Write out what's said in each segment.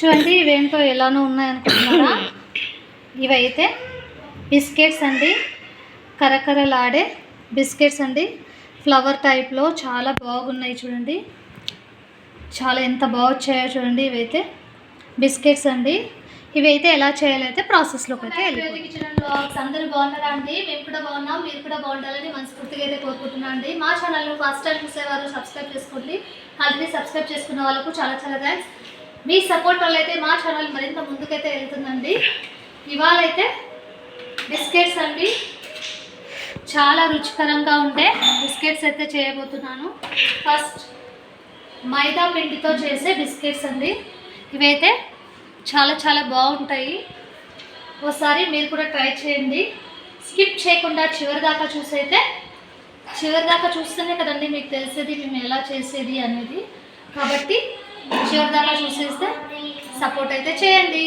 చూడండి ఇవేంటో ఎలానో ఉన్నాయనుకుంటున్నారా? ఇవైతే బిస్కెట్స్ అండి. కరకరలాడే బిస్కెట్స్ అండి. ఫ్లవర్ టైప్లో చాలా బాగున్నాయి చూడండి. చాలా ఎంత బాగా వచ్చాయో చూడండి ఇవైతే. బిస్కెట్స్ అండి. ఇవి అయితే ఎలా చేయాలైతే ప్రాసెస్లోకి అయితే అందరూ బాగున్నారా అండి? మేము కూడా బాగున్నాం మీరు కూడా బాగుండాలని మనస్ఫూర్తిగా అయితే కోరుకుంటున్నాం అండి. మా ఛానల్ను ఫస్ట్ టైం చూసేవారు సబ్స్క్రైబ్ చేసుకోండి. ఆల్రెడీ సబ్స్క్రైబ్ చేసుకున్న వాళ్ళకు చాలా చాలా థ్యాంక్స్ మీ సపోర్ట్ వల్ల అయితే మా ఛానల్ మరింత ముందుకైతే వెళ్తుందండి. ఇవాళ అయితే బిస్కెట్స్ అండి. చాలా రుచికరంగా ఉండే బిస్కెట్స్ అయితే చేయబోతున్నాను. ఫస్ట్ మైదా పిండితో చేసే బిస్కెట్స్ అండి. ఇవైతే చాలా చాలా బాగుంటాయి. ఒకసారి మీరు కూడా ట్రై చేయండి. స్కిప్ చేయకుండా చివరి దాకా చూసైతే చివరి దాకా చూస్తేనే కదండి మీకు తెలిసేది మేము ఎలా చేసేది అనేది. కాబట్టి చివరి దాకా చూసేస్తే సపోర్ట్ అయితే చేయండి.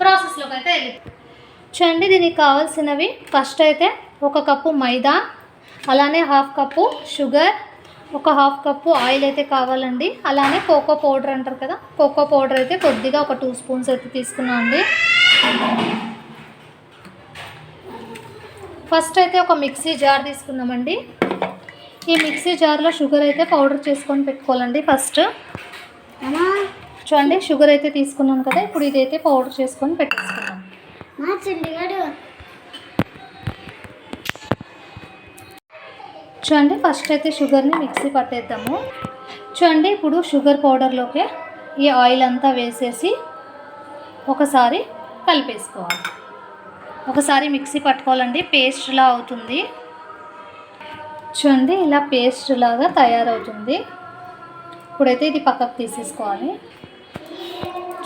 ప్రాసెస్లోకి అయితే వెళ్ళి చూడండి దీనికి కావాల్సినవి. ఫస్ట్ అయితే ఒక కప్పు మైదా అలానే హాఫ్ కప్పు షుగర్ ఒక హాఫ్ కప్పు ఆయిల్ అయితే కావాలండి. అలానే కోకో పౌడర్ అంటారు కదా కోకో పౌడర్ అయితే కొద్దిగా ఒక టూ స్పూన్స్ అయితే తీసుకున్నాం అండి. ఫస్ట్ అయితే ఒక మిక్సీ జార్ తీసుకున్నామండి ఈ మిక్సీ జార్లో షుగర్ అయితే పౌడర్ చేసుకొని పెట్టుకోవాలండి ఫస్ట్ చూడండి షుగర్ అయితే తీసుకున్నాం కదా ఇప్పుడు ఇదైతే పౌడర్ చేసుకొని పెట్టేసుకున్నాం మా చండీగఢ్ చూడండి ఫస్ట్ అయితే షుగర్ని మిక్సీ పట్టేద్దాము. చూడండి ఇప్పుడు షుగర్ పౌడర్లోకి ఈ ఆయిల్ అంతా వేసేసి ఒకసారి కలిపేసుకోవాలి. ఒకసారి మిక్సీ పట్టుకోవాలండి పేస్ట్లా అవుతుంది. చూడండి ఇలా పేస్ట్ లాగా తయారవుతుంది. ఇప్పుడైతే ఇది పక్కకు తీసేసుకోవాలి.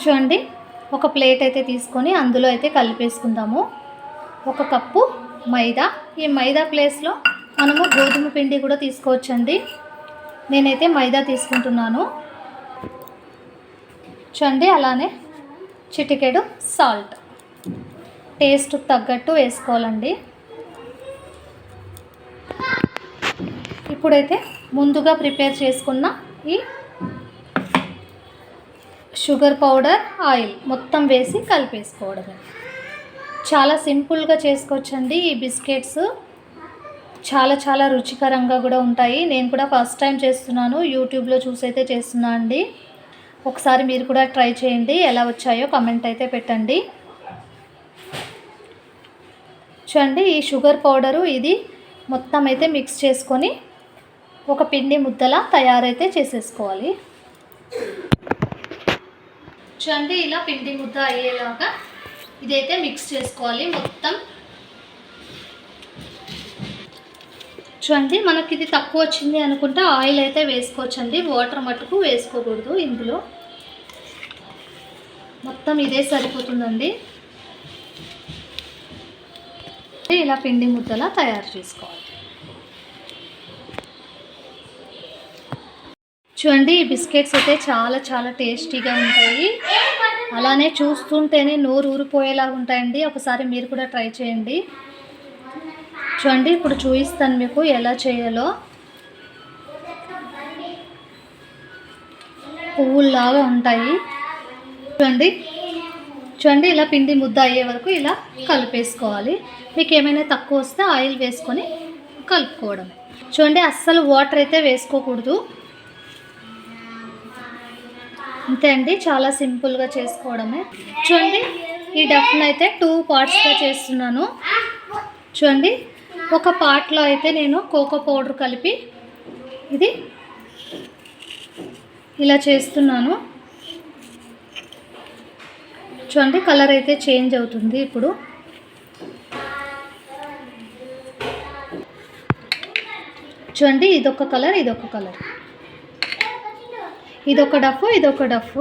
చూడండి ఒక ప్లేట్ అయితే తీసుకొని అందులో అయితే కలిపేసుకుందాము. ఒక కప్పు మైదా. ఈ మైదా ప్లేస్లో మనము గోధుమ పిండి కూడా తీసుకోవచ్చండి. నేనైతే మైదా తీసుకుంటున్నాను. చూడండి అలానే చిటికెడు సాల్ట్. టేస్ట్ తగ్గట్టు వేసుకోవాలండి. ఇప్పుడైతే ముందుగా ప్రిపేర్ చేసుకున్న ఈ షుగర్ పౌడర్ ఆయిల్ మొత్తం వేసి కలిపేసుకోవడమే. చాలా సింపుల్గా చేసుకోవచ్చండి ఈ బిస్కెట్స్. చాలా చాలా రుచికరంగా కూడా ఉంటాయి. నేను కూడా ఫస్ట్ టైం చేస్తున్నాను. యూట్యూబ్లో చూసైతే చేస్తున్నా అండి. ఒకసారి మీరు కూడా ట్రై చేయండి. ఎలా వచ్చాయో కమెంట్ అయితే పెట్టండి. చూడండి ఈ షుగర్ పౌడరు ఇది మొత్తం అయితే మిక్స్ చేసుకొని ఒక పిండి ముద్దలా తయారైతే చేసేసుకోవాలి. చూడండి ఇలా పిండి ముద్ద అయ్యేలాగా ఇదైతే మిక్స్ చేసుకోవాలి. మొత్తం చూడండి మనకి ఇది తక్కువ వచ్చింది అనుకుంటే ఆయిల్ అయితే వేసుకోవచ్చండి. వాటర్ మట్టుకు వేసుకోకూడదు ఇందులో. మొత్తం ఇదే సరిపోతుందండి. ఇలా పిండి ముద్దలా తయారు చేసుకోవాలి. చూడండి ఈ బిస్కెట్స్ అయితే చాలా చాలా టేస్టీగా ఉంటాయి. అలానే చూస్తుంటేనే నోరు ఊరిపోయేలాగా ఉంటాయండి. ఒకసారి మీరు కూడా ట్రై చేయండి. చూడండి ఇప్పుడు చూపిస్తాను మీకు ఎలా చేయాలో. పువ్వుల్లాగా ఉంటాయి. చూడండి చూడండి ఇలా పిండి ముద్ద అయ్యే వరకు ఇలా కలిపేసుకోవాలి. మీకు ఏమైనా తక్కువ వస్తే ఆయిల్ వేసుకొని కలుపుకోవడం. చూడండి అస్సలు వాటర్ అయితే వేసుకోకూడదు. అంతే అండి చాలా సింపుల్గా చేసుకోవడమే. చూడండి ఈ డఫ్ను అయితే టూ పార్ట్స్గా చేస్తున్నాను. చూడండి ఒక పార్ట్లో అయితే నేను కోకో పౌడర్ కలిపి ఇది ఇలా చేస్తున్నాను. చూడండి కలర్ అయితే చేంజ్ అవుతుంది ఇప్పుడు. చూడండి ఇదొక కలర్ ఇదొక కలర్ ఇదొక డఫ్ ఇదొక డఫ్.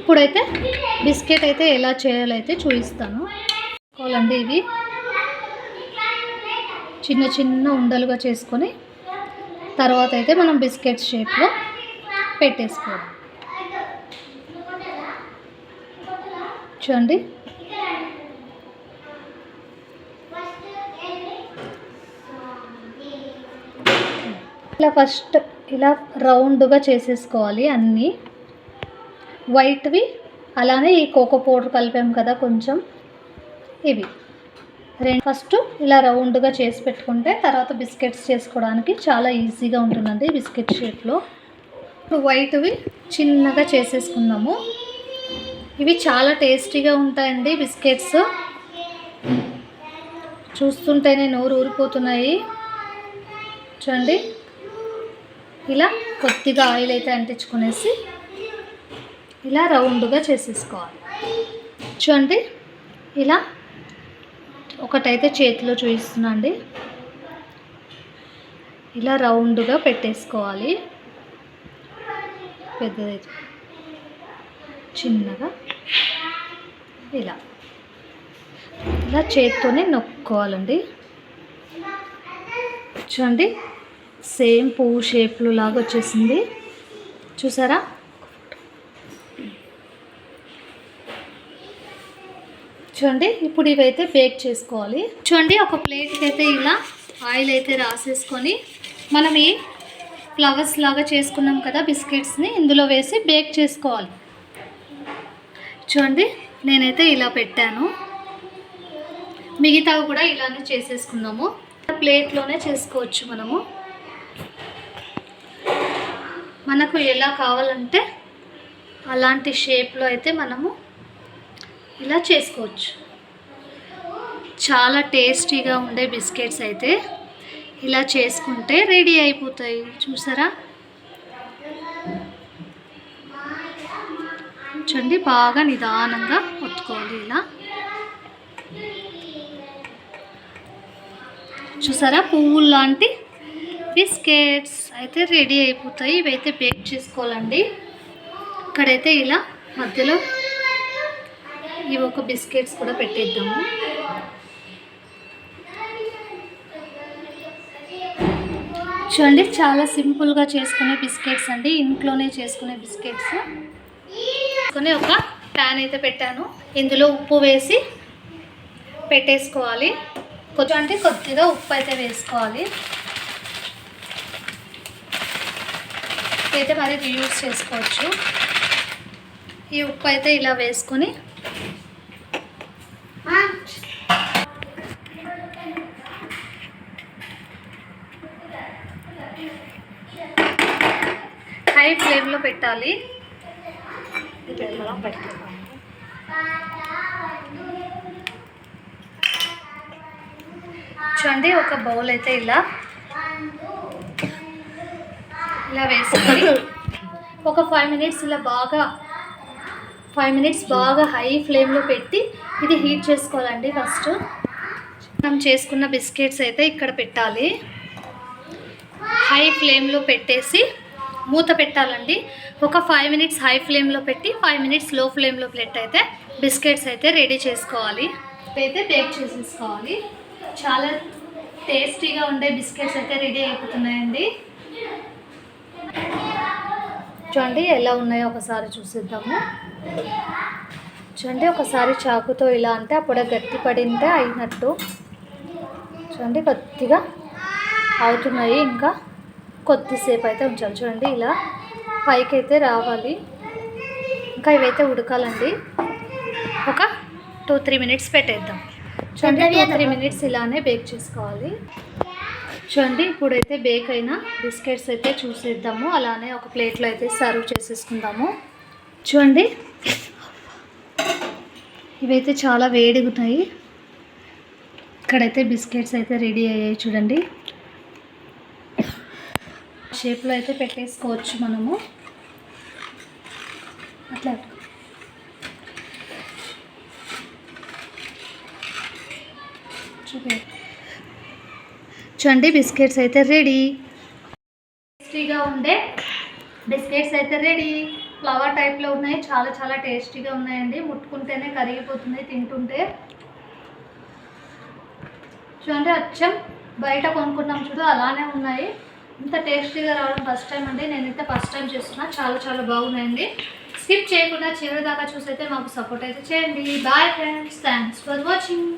ఇప్పుడైతే బిస్కెట్ అయితే ఎలా చేయాలో అయితే చూపిస్తాను. కోలండి ఇవి చిన్న చిన్న ఉండలుగా చేసుకొని తర్వాత అయితే మనం బిస్కెట్ షేప్లో పెట్టేసుకోవాలి. చూడండి. ఇలా ఫస్ట్ ఇలా రౌండ్గా చేసేసుకోవాలి అన్నీ. వైట్వి అలానే ఈ కోకో పౌడర్ కలిపాం కదా కొంచెం. ఇవి. రెండు ఫస్ట్ ఇలా రౌండ్గా చేసి పెట్టుకుంటే తర్వాత బిస్కెట్స్ చేసుకోవడానికి చాలా ఈజీగా ఉంటుందండి బిస్కెట్ షేప్లో. ఇప్పుడు వైట్వి చిన్నగా చేసేసుకుందాము. ఇవి చాలా టేస్టీగా ఉంటాయండి బిస్కెట్స్. చూస్తుంటేనే నోరు ఊరిపోతున్నాయి. చూడండి. ఇలా కొద్దిగా ఆయిల్ అయితే అంటించుకునేసి ఇలా రౌండ్గా చేసేసుకోవాలి. చూడండి ఇలా ఒకటైతే చేతిలో చూపిస్తున్నాండి ఇలా రౌండ్గా పెట్టేసుకోవాలి. పెద్దదైతే చిన్నగా ఇలా. ఇలా చేత్తోనే నొక్కోవాలండి. చూడండి సేమ్ పువ్వు షేప్లు లాగా వచ్చేసింది. చూసారా? చూడండి ఇప్పుడు ఇవైతే బేక్ చేసుకోవాలి. చూడండి ఒక ప్లేట్కి అయితే ఇలా ఆయిల్ అయితే రాసేసుకొని మనం ఈ ఫ్లవర్స్ లాగా చేసుకున్నాం కదా బిస్కెట్స్ని ఇందులో వేసి బేక్ చేసుకోవాలి. చూడండి నేనైతే ఇలా పెట్టాను. మిగతావి కూడా ఇలానే చేసేసుకుందాము. ప్లేట్లోనే చేసుకోవచ్చు మనము. మనకు ఎలా కావాలంటే అలాంటి షేప్లో అయితే మనము ఇలా చేసుకోవచ్చు. చాలా టేస్టీగా ఉండే బిస్కెట్స్ అయితే ఇలా చేసుకుంటే రెడీ అయిపోతాయి. చూసారా? చూడండి బాగా నిదానంగా ఒత్తుకోవాలి ఇలా. చూసారా? పువ్వులు లాంటి బిస్కెట్స్ అయితే రెడీ అయిపోతాయి. ఇవైతే బేక్ చేసుకోవాలండి. ఇక్కడైతే ఇలా మధ్యలో ఇవి ఒక బిస్కెట్స్ కూడా పెట్టేద్దాము. చూడండి చాలా సింపుల్గా చేసుకునే బిస్కెట్స్ అండి. ఇంట్లోనే చేసుకునే బిస్కెట్స్. కొని ఒక ప్యాన్ అయితే పెట్టాను. ఇందులో ఉప్పు వేసి పెట్టేసుకోవాలి. కొంచెం అంటే కొద్దిగా ఉప్పు అయితే వేసుకోవాలి. అయితే మరి యూజ్ చేసుకోవచ్చు. ఈ ఉప్పు అయితే ఇలా వేసుకొని హై ఫ్లేమ్లో పెట్టాలి. చూడండి ఒక బౌల్ అయితే ఇలా ఇలా వేసుకొని ఒక ఫైవ్ మినిట్స్ ఇలా బాగా ఫైవ్ మినిట్స్ బాగా హై ఫ్లేమ్లో పెట్టి ఇది హీట్ చేసుకోవాలండి ఫస్ట్ మనం చేసుకున్న బిస్కెట్స్ అయితే ఇక్కడ పెట్టాలి. హై ఫ్లేమ్లో పెట్టేసి మూత పెట్టాలండి. ఒక ఫైవ్ మినిట్స్ హై ఫ్లేమ్లో పెట్టి ఫైవ్ మినిట్స్లో ఫ్లేమ్లో ప్లేట్ అయితే బిస్కెట్స్ అయితే రెడీ చేసుకోవాలి. అయితే బేక్ చేసేసుకోవాలి. చాలా టేస్టీగా ఉండే బిస్కెట్స్ అయితే రెడీ అయిపోతున్నాయండి. చూడండి ఎలా ఉన్నాయో ఒకసారి చూసిద్దాము. చూడండి ఒకసారి చాకుతో ఇలా అంటే అప్పుడే గట్టి పడింటే అయినట్టు. చూడండి కొద్దిగా అవుతున్నాయి. ఇంకా కొద్దిసేపు అయితే ఉంచాలి. చూడండి ఇలా పైకి అయితే రావాలి. ఇంకా ఇవైతే ఉడకాలండి. ఒక టూ త్రీ మినిట్స్ పెట్టేద్దాం. చూడండి టూ త్రీ మినిట్స్ ఇలానే బేక్ చేసుకోవాలి. చూడండి ఇప్పుడైతే బేక్ అయిన బిస్కెట్స్ అయితే చూసేద్దాము. అలానే ఒక ప్లేట్లో అయితే సర్వ్ చేసేసుకుందాము. చూడండి. ఇవైతే చాలా వేడిగా ఉన్నాయి. ఇక్కడైతే బిస్కెట్స్ అయితే రెడీ అయ్యాయి చూడండి. షేప్లో అయితే పెట్టేసుకోవచ్చు మనము. అట్లా. చూపే చూడండి బిస్కెట్స్ అయితే రెడీ. టేస్టీగా ఉండే బిస్కెట్స్ అయితే రెడీ. ఫ్లవర్ టైప్లో ఉన్నాయి చాలా చాలా టేస్టీగా ఉన్నాయండి. ముట్టుకుంటేనే కరిగిపోతున్నాయి తింటుంటే. చూడండి అచ్చం. బయట కొనుక్కున్నాం చూడు అలానే ఉన్నాయి. ఇంత టేస్టీగా రావడం ఫస్ట్ టైం అండి. నేనైతే ఫస్ట్ టైం చేస్తున్నా. చాలా చాలా బాగున్నాయండి. స్కిప్ చేయకుండా చివరి దాకా చూసైతే మాకు సపోర్ట్ అయితే చేయండి. Bye friends thanks for watching